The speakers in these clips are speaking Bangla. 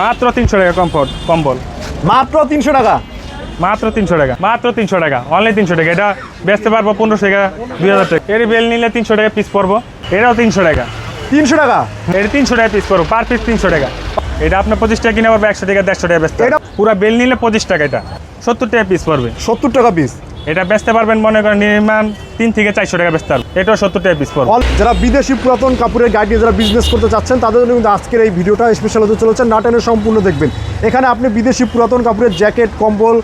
মাত্র তিনশো টাকা কমফোর্ট কম্বল। মাত্র তিনশো টাকা? মাত্র তিনশো টাকা মাত্র তিনশো টাকা অনলি তিনশো টাকা। এটা বেচতে পারব পনেরোশো টাকা দুই হাজার টাকা। এর বেল নিলে তিনশো টাকা পিস পড়ব এটাও তিনশো টাকা। তিনশো টাকা? এটা তিনশো টাকা পিস পড়ব পার পিস তিনশো টাকা। এটা আপনার পঁচিশ টাকা কিনে পারবে একশো টাকা দেড়শো টাকা বেচতে এটা পুরো বেল নিলে পঁচিশ টাকা এটা। সত্তর টাকা পিস পড়বে সত্তর টাকা পিস এটা বেচতে পারবেন মনে করেন নির্মাণ তিন থেকে চারশো টাকা বেচতে পারবে এটাও সত্তর টাকা পিস পড়বে। যারা বিদেশি পুরাতন কাপড়ের নিয়ে যারা বিজনেস করতে চাচ্ছেন, তাদের জন্য কিন্তু আজকের এই ভিডিওটা স্পেশাল হতে চলেছে। নাটেনের সম্পূর্ণ দেখবেন। এখানে আপনি বিদেশি পুরাতন কাপড়ের জ্যাকেট কম্বল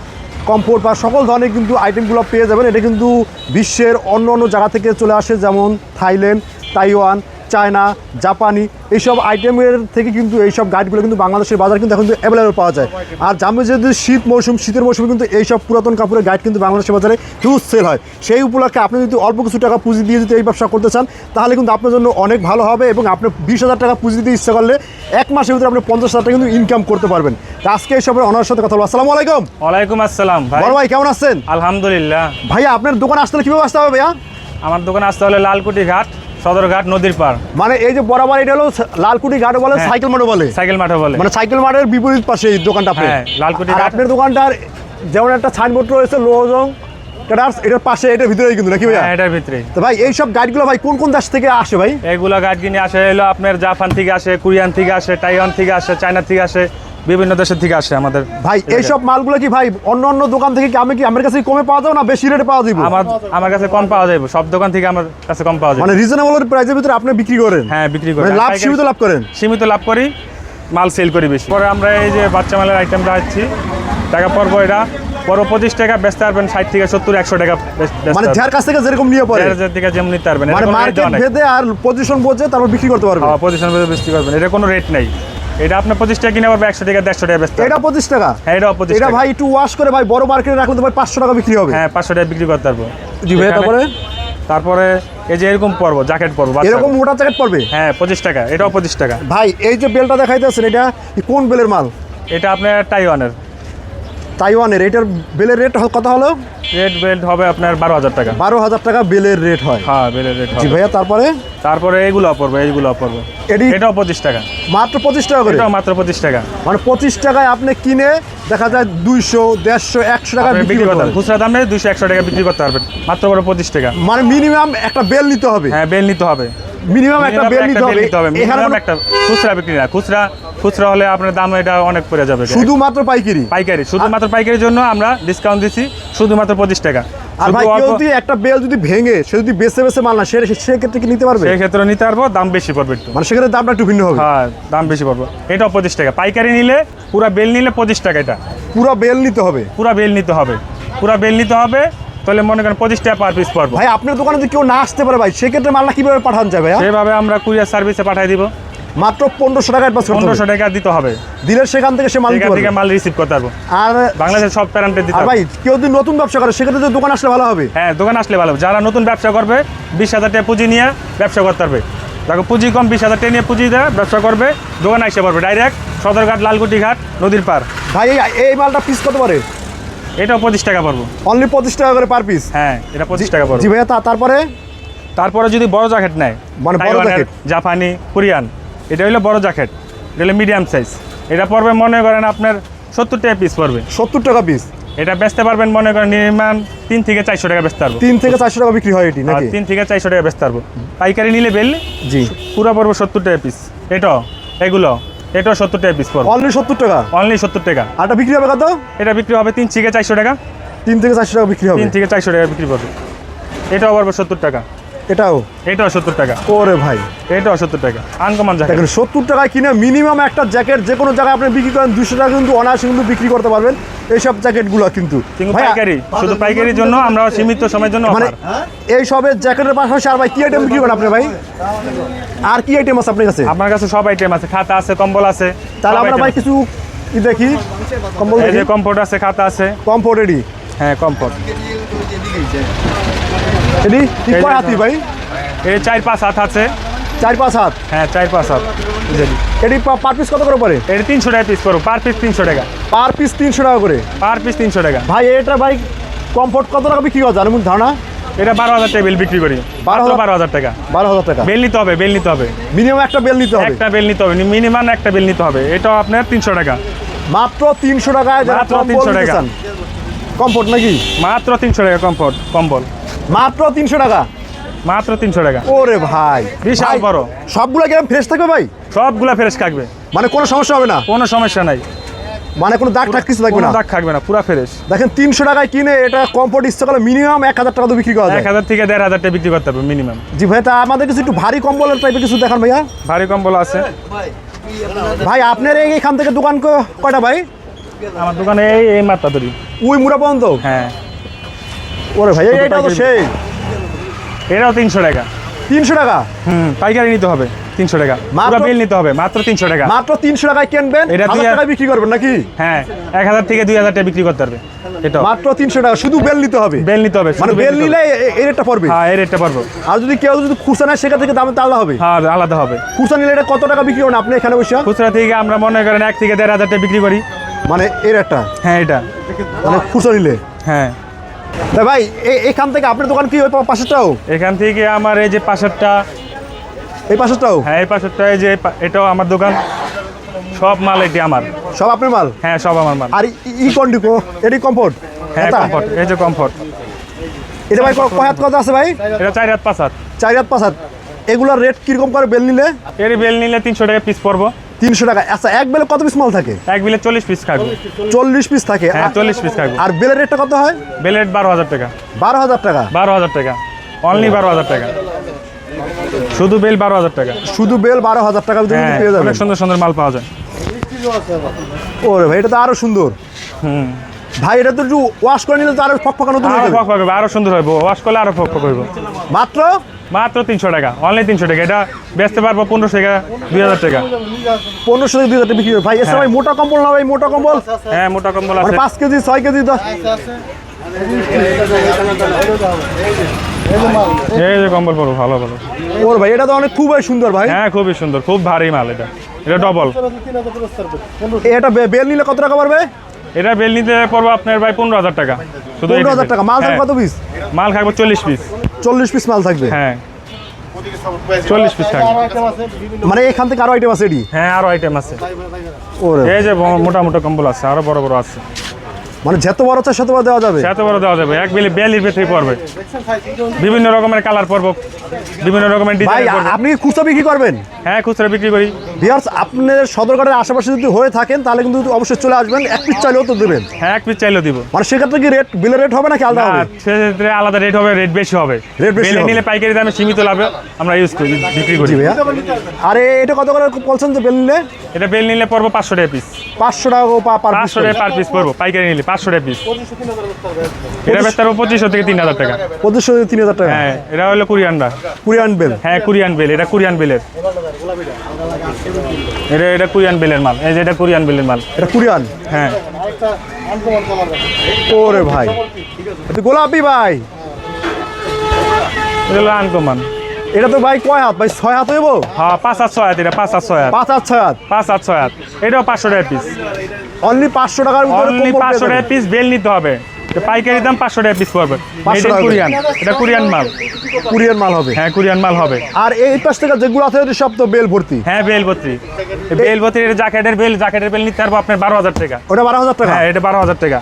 কমফোর্ট বা সকল ধরনের কিন্তু আইটেমগুলো পেয়ে যাবেন। এটা কিন্তু বিশ্বের অন্য অন্য জায়গা থেকে চলে আসে, যেমন থাইল্যান্ড, তাইওয়ান চায়না জাপানি এইসব আইটেমের থেকে কিন্তু এইসব গাইডগুলো কিন্তু বাংলাদেশের বাজার কিন্তু এখন অ্যাভেলেবল পাওয়া যায়। আর জামে যদি শীত মৌসুম শীতের মৌসুমে কিন্তু এইসব পুরাতন কাপড়ের গাইড কিন্তু বাংলাদেশের বাজারে হিউজ সেল হয়। সেই উপলক্ষে আপনি যদি অল্প কিছু টাকা পুঁজি দিয়ে যদি এই ব্যবসা করতে চান তাহলে কিন্তু আপনার জন্য অনেক ভালো হবে এবং আপনি বিশ হাজার টাকা পুঁজি দিতে ইচ্ছা করলে এক মাসের ভিতরে আপনি পঞ্চাশ হাজার টাকা কিন্তু ইনকাম করতে পারবেন। আজকে এইসবের অনার সাথে কথা বলব। আসসালামু আলাইকুম। ওয়ালাইকুম আসসালাম বড় ভাই কেমন আছেন? আলহামদুলিল্লাহ। ভাইয়া আপনার দোকান আসতে হলে কীভাবে আসতে হবে ভাইয়া? আমার দোকানে আসতে হলে লালকুটি ঘাট সদরঘাট নদীর পার মানে এই যে বরাবর এটা হলো লালকুটি ঘাট বলে হ্যাঁ। সাইকেল মাঠও বলে। সাইকেল মাঠে বলে। মানে সাইকেল মাঠের বিপরীত পাশে এই দোকানটা হ্যাঁ, লালকুটি। আপনার দোকানটার যেমন একটা সাইনবোর্ড রয়েছে লোহজং ট্রেডার্স এটার পাশে এটার ভিতরেই কিন্তু নাকি ভাইয়া? হ্যাঁ এটার ভিতরে। তো ভাই এই সব গাইডগুলো ভাই কোন কোন দেশ থেকে আসে ভাই? এগুলা গাছ কিনে আসে হলো আপনার জাপান থেকে আসে কোরিয়ান থেকে আসে তাইওয়ান থেকে আসে চায়না থেকে আসে। বিভিন্ন দেশের থেকে আসে আমাদের। ভাই এই সব মালগুলো কি ভাই অন্য অন্য দোকান থেকে কি আমি কি আমার কাছে কমে পাওয়া যাবে না? বেশি রেটে পাওয়া যাবে? আমার আমার কাছে কম পাওয়া যাবে। সব দোকান থেকে আমার কাছে কম পাওয়া যাবে। মানে রিজনেবল প্রাইসের ভিতরে আপনি বিক্রি করেন? হ্যাঁ বিক্রি করি। মানে লাভ সীমিত লাভ করেন? সীমিত লাভ করি মাল সেল করি বেশি। পরে আমরা এই যে বাচ্চা মালের আইটেমটা আছি টাকা পড়ব এটা। পরে পঁচিশ টাকা বেচতে পারবেন ষাট থেকে সত্তর একশো টাকা মানে যার কাছ থেকে যেরকম নিয়ে পড়ে। হাজার থেকে যেমন নিতে পারবেন মানে মার্কেট ভেদে আর পজিশন বোঝে তারপর বিক্রি করতে পারবে পজিশন বেশি করবেন এটা কোনো রেট নেই। এটা আপনার পঁচিশ টাকা কিনে পারবে একশো টাকা দেড়শো টাকা বেচতে এটা পঁচিশ টাকা? হ্যাঁ এটাও পঁচিশ এটা ভাই একটু ওয়াশ করে ভাই বড় মার্কেটে রাখলে তো ভাই পাঁচশো টাকা বিক্রি হবে। হ্যাঁ পাঁচশো টাকা বিক্রি করতে পারব। জি ভাই, তারপরে? তারপরে এই যে এরকম পরবো জ্যাকেট পরবো এরকম মোটা জ্যাকেট পড়বে হ্যাঁ পঁচিশ টাকা এটাও পঁচিশ টাকা। ভাই এই যে বেলটা দেখাইতেছেন এটা কোন বেলের মাল? এটা আপনার টাইওয়ানের তাইওয়ানের এটার বেলের রেট কত হলো? রেড বেল্ট হবে আপনার বারো হাজার টাকা। বারো হাজার টাকা বেলের রেট হয়। হ্যাঁ বেলের রেট জি ভাইয়া তারপরে? তারপরে এইগুলো পড়বে এইগুলো পড়বে। এটি এটাও পঁচিশ টাকা। মাত্র পঁচিশ টাকা করে? মাত্র পঁচিশ টাকা। মানে পঁচিশ টাকায় আপনি কিনে দেখা যায় দুইশো দেড়শো একশো টাকা বিক্রি করতে পারবেন। খুচরা দামে নেই দুশো একশো টাকা বিক্রি করতে পারবেন মাত্র করে পঁচিশ টাকা। মানে মিনিমাম একটা বেল নিতে হবে। হ্যাঁ বেল নিতে হবে। মিনিমাম একটা বেল নিতে হবে। এখানে একটা খুচরা বিক্রি না। খুচরা খুচরা হলে আপনার দাম এটা অনেক পড়ে যাবে। শুধুমাত্র পাইকারি? পাইকারি শুধুমাত্র পাইকারির জন্য আমরা ডিসকাউন্ট দিচ্ছি শুধুমাত্র পঁচিশ টাকা। আর ভাই কেউ যদি একটা বেল যদি ভেঙে সে যদি বেছে বেছে মাল না সে সেক্ষেত্রে কি নিতে পারবে? সেই ক্ষেত্রে নিতে পারব দাম বেশি পড়বে একটু। মানে সেক্ষেত্রে দামটা একটু ভিন্ন হবে। হ্যাঁ দাম বেশি পড়বে। এটাও পঁচিশ টাকা। পাইকারি নিলে পুরো বেল নিলে পঁচিশ টাকা এটা। পুরো বেল নিতে হবে। পুরো বেল নিতে হবে। পুরো বেল নিতে হবে তাহলে মনে করেন পঁচিশ টাকা পার পিস পড়ব। ভাই আপনার দোকানে যদি কেউ না আসতে পারে ভাই সেক্ষেত্রে মালটা কীভাবে পাঠান যাবে? সেভাবে আমরা কুরিয়ার সার্ভিসে পাঠিয়ে দিব। মাত্র পনেরোশো টাকা অ্যাডভান্স পনেরোশো টাকা দিতে হবে। দিলে সেখান থেকে সে মাল থেকে মাল রিসিভ করতে পারব। আর বাংলাদেশের সব প্যারান্টে দিতে ভাই কেউ যদি নতুন ব্যবসা করে সেক্ষেত্রে দোকান আসলে ভালো হবে। হ্যাঁ দোকান আসলে ভালো যারা নতুন ব্যবসা করবে বিশ হাজার টাকা পুঁজি নিয়ে ব্যবসা করতে পারবে। দেখো পুঁজি কম বিশ হাজার টাকা নিয়ে পুঁজি দেয় ব্যবসা করবে দোকান আসতে পারবে। ডাইরেক্ট সদরঘাট লালকুটি ঘাট নদীর পার ভাই এই মালটা পিস কত পারে এটাও পঁচিশ টাকা পড়ব। অনলি পঁচিশ টাকা করে পার পিস হ্যাঁ এটা পঁচিশ টাকা পড়বে। জি ভাইয়া তারপরে? তারপরে যদি বড় জ্যাকেট নেয় মানে বড় জ্যাকেট। জাপানি কোরিয়ান এটা হলো বড় জ্যাকেট এটা হলো মিডিয়াম সাইজ এটা পড়বে মনে করেন আপনার সত্তর টাকা পিস পড়বে সত্তর টাকা পিস এটা বেচতে পারবেন মনে করেন নির্মাণ তিন থেকে চারশো টাকা বেচতে পারব। তিন থেকে চারশো টাকা বিক্রি হয় এটি নাকি? তিন থেকে চারশো টাকা বেচতে পারব। পাইকারি নিলে বেল জি। পুরো পড়ব সত্তর টাকা পিস এটাও এগুলো এটাও সত্তর টাকা পিস পড়ব অনলি সত্তর টাকা অনলি সত্তর টাকা আটা বিক্রি হবে কত? এটা বিক্রি হবে তিন থেকে চারশো টাকা। তিন থেকে চারশো টাকা বিক্রি হবে। তিন থেকে চারশো টাকা বিক্রি করবে এটাও পারব সত্তর টাকা এটাও? এটাও সত্তর টাকা। ওরে ভাই। এটাও সত্তর টাকা। আনকমন জ্যাকেট দেখেন সত্তর টাকায় কিনে মিনিমাম একটা জ্যাকেট যে কোনো জায়গায় আপনি বিক্রি করেন দুশো টাকা কিন্তু অনায়াসে কিন্তু বিক্রি করতে পারবেন এইসব জ্যাকেটগুলো কিন্তু। পাইকারি শুধু পাইকারির জন্য আমরা সীমিত সময়ের জন্য মানে। এই সবের জ্যাকেটের পাশাপাশি আর ভাই কি আইটেম বিক্রি করেন আপনি ভাই? আর কি আইটেম আছে আপনার কাছে? আপনার কাছে সব আইটেম আছে। খাতা আছে কম্বল আছে। তাহলে আমরা ভাই কিছু দেখি। কম্বল কমফোর্ট আছে খাতা আছে। কমফোর্ট এডি হ্যাঁ কমফোর্ট যে কয় হাতি ভাই? এই চার পাঁচ হাত আছে। চার পাঁচ হাত? হ্যাঁ চার পাঁচ হাত। এডি পার পিস কত করে পড়ে? এটা তিনশো টাকা পিস করো পার পিস তিনশো টাকা। পার পিস তিনশো টাকা করে? পার পিস তিনশো টাকা। ভাই এটা ভাই কমফোর্ট কত টাকা বিক্রি হয় জানেন ধারণা? এটা বারো হাজার টাকা বেল বিক্রি করি। বারো বারো হাজার টাকা। বারো হাজার টাকা। বেল নিতে হবে বেল নিতে হবে। মিনিমাম একটা বেল নিতে হবে। একটা বেল নিতে হবে মিনিমাম একটা বেল নিতে হবে। এটাও আপনার তিনশো টাকা। মাত্র তিনশো টাকায় মাত্র কম্বল 300 নিতে টাকা। কমফোর্ট নাকি? মাত্র তিনশো টাকা কমফোর্ট কম্বল। মাত্র তিনশো টাকা? মাত্র তিনশো টাকা। ওরে ভাই। বিশাল বড়। সবগুলো কিরম ফ্রেশ থাকবে ভাই? সবগুলা ফ্রেশ থাকবে। মানে কোনো সমস্যা হবে না? কোনো সমস্যা নাই। মানে কোনো দাগ টাগ কিছু থাকবে না? দাগ থাকবে না পুরা ফ্রেশ দেখেন তিনশো টাকায় কিনে এটা কমফোর্ট ইচ্ছে করলে মিনিমাম এক হাজার টাকা তো বিক্রি করা যায়। এক হাজার থেকে দেড় হাজার টাকা বিক্রি করতে হবে মিনিমাম জি ভাই তা আমাদের কিছু একটু ভারী কম্বলের টাইপের কিছু দেখান ভাইয়া। ভারী কম্বল আছে। ভাই আপনার এই- এইখান থেকে দোকান কয়টা ভাই? আমার দোকানে এই এই মাত্রা ধরি। ওই মুড়া পর্যন্ত হ্যাঁ। ওরে ভাই এইটা তো সেই। এটাও তিনশো টাকা। তিনশো টাকা? হুম পাইকারি নিতে হবে তিনশো টাকা। মাত্র- বিল নিতে হবে মাত্র তিনশো টাকা। মাত্র তিনশো টাকায় কিনবেন এটা দুই হাজার- বিক্রি করবেন নাকি? হ্যাঁ এক হাজার থেকে দুই হাজার টাকা বিক্রি করতে পারবে এটাও মাত্র তিনশো টাকা শুধু বেল নিতে হবে? বেল নিতে হবে মানে বেল নিলে এই রেটটা পড়বে? হ্যাঁ এই রেটটা পারব আর যদি কেউ যদি খুচরা নেয় সেখান থেকে দামে তাহলে হবে। হ্যাঁ আলাদা হবে। খুচরা নিলে এটা কত টাকা বিক্রি করেন আপনি এখানে বসে? খুচরা থেকে আমরা মনে করেন এক থেকে দেড় হাজার টাকা বিক্রি করি। মানে এর একটা? হ্যাঁ এটা। মানে নিলে? হ্যাঁ। তা ভাই এখান থেকে আপনার দোকান কি ওই পাশেরটাও? এখান থেকে আমার এই যে পাশেরটা। এই পাশেরটাও? হ্যাঁ এই পাশেরটা এই যে এটাও আমার দোকান। সব মাল এটি আমার। সব আপনার মাল? হ্যাঁ সব আমার মাল। আর ই- ই কন্ডিকো এটি কমফোর্ট? হ্যাঁ কমফর্ট। এই যে কমফর্ট। এটা ভাই কয় হাত কত আছে ভাই? এটা চার হাত পাঁচ হাত। চার হাত পাঁচ হাত। এগুলোর রেট কীরকম করে বেল নিলে? এর বেল নিলে তিনশো টাকা পিস পড়ব। তিনশো টাকা। আচ্ছা এক বেলে কত পিস মাল থাকে? এক বিলে চল্লিশ পিস খাব চল্লিশ পিস থাকে। হ্যাঁ আর- চল্লিশ পিস খাব আর বেলের রেটটা কত হয়? বেলের বারো হাজার টাকা। বারো হাজার টাকা? বারো হাজার টাকা। অনলি বারো হাজার টাকা। শুধু বেল বারো হাজার টাকা। শুধু বেল বারো হাজার টাকা ভিতরে হ্যাঁ পেয়ে যাবেন। অনেক সুন্দর সুন্দর মাল পাওয়া যায়। ওরে ভাই এটা তো আরও সুন্দর। হুম। ভাই এটা তো একটু ওয়াশ করে নিলে তো আরও ফক ফকা নতুন আরও যাবে ফক হবে আরও সুন্দর হইব। ওয়াশ করলে আরও ফক ফক হইব। মাত্র মাত্র তিনশো টাকা। অনলাইন তিনশো টাকা। এটা বেচতে পারব পনেরোশো টাকা দুই হাজার টাকা। পনেরোশো থেকে দুই হাজার টাকা বিক্রি। ভাই এসে ভাই মোটা কম্বল না ভাই মোটা কম্বল। হ্যাঁ মোটা কম্বল মানে আছে। পাঁচ কেজি ছয় কেজি দশ এই যে কম্বল পড়ো ভালো ভালো। ওর ভাই এটা তো অনেক খুবই সুন্দর ভাই। হ্যাঁ খুবই সুন্দর খুব ভারী মাল এটা। এটা ডবল এটা বেল নিলে কত টাকা পারবে এটা বেল নিতে পড়ব আপনার ভাই পনেরো হাজার টাকা। শুধু পনেরো হাজার টাকা। মাল থাকবে হ্যাঁ, কত পিস মাল খাব চল্লিশ পিস চল্লিশ পিস মাল থাকবে? হ্যাঁ। চল্লিশ পিস থাকবে। মানে এখান থেকে আরও আইটেম আছে এডি হ্যাঁ আরও আইটেম আছে। ওরে। এই যে মোটা মোটা কম্বল আছে আরও বড় বড় আছে। মানে যত বড় চাই সেত বড় দেওয়া যাবে। এত বড় দেওয়া যাবে এক বেলি বিয়াল্লিশ ভেতরে পড়বে। বিভিন্ন রকমের কালার পড়ব বিভিন্ন রকমের ডিজাইন পড়বে আপনি খুচরা বিক্রি করবেন? হ্যাঁ খুচরা বিক্রি করি। ভিয়ার্স আপনাদের সদরঘাটের আশেপাশে যদি হয়ে থাকেন তাহলে কিন্তু অবশ্যই চলে আসবেন এক পিস চাইলেও তো দেবেন। হ্যাঁ এক পিস চাইলেও দিব। মানে সেক্ষেত্রে কি রেট বিলের রেট হবে নাকি আলাদা হবে? সেক্ষেত্রে আলাদা রেট হবে রেট বেশি হবে। রেট বেশি নিলে পাইকারি দামে সীমিত লাভে আমরা ইউজ করি বিক্রি করি। আর এটা কত করে বলছেন যে বেল নিলে? এটা বেল নিলে পড়ব পাঁচশো টাকা পিস পাঁচশো টাকা পা- পার পিস পাঁচশো টাকা পার পিস পড়ব পাইকারি নিলে পাঁচশো টাকা পিস এটা বেচতে পারব পঁচিশশো থেকে তিন হাজার টাকা। পঁচিশশো তিন হাজার টাকা। হ্যাঁ এটা হলো কুরিয়ানরা কুরিয়ান বেল হ্যাঁ কুরিয়ান বেল এটা কুরিয়ান বেলের এটা এটা কুরিয়ান বেলের মাল। এই যে এটা কুরিয়ান বেলের মাল। এটা কুরিয়ান? হ্যাঁ। ওরে ভাই। গোলাপি ভাই। এটা হলো আনকমান এটা তো ভাই কয় হাত? ভাই ছয় হাত হইব? হ্যাঁ পাঁচ হাত ছয় হাত এটা পাঁচ হাত ছয় হাত। পাঁচ হাত ছয় হাত? পাঁচ হাত ছয় হাত। এটাও পাঁচশো টাকা পিস অনলি পাঁচশো টাকার অনলি পাঁচশো টাকা পিস বেল নিতে হবে। পাইকারি দাম পাঁচশো টাকা পিস পড়বে। 500 কুরিয়ান এটা কুরিয়ান মাল। কুরিয়ান মাল হবে। হ্যাঁ কুরিয়ান মাল হবে। আর এই পাশ থেকে যেগুলো আছে সব তো বেল ভর্তি। হ্যাঁ বেলবত্রি বেলবত্রি এটা জ্যাকেটের বেল জ্যাকেটের বেল নিতে পারব আপনার বারো হাজার টাকা। ওটা বারো হাজার টাকা? হ্যাঁ এটা বারো হাজার টাকা।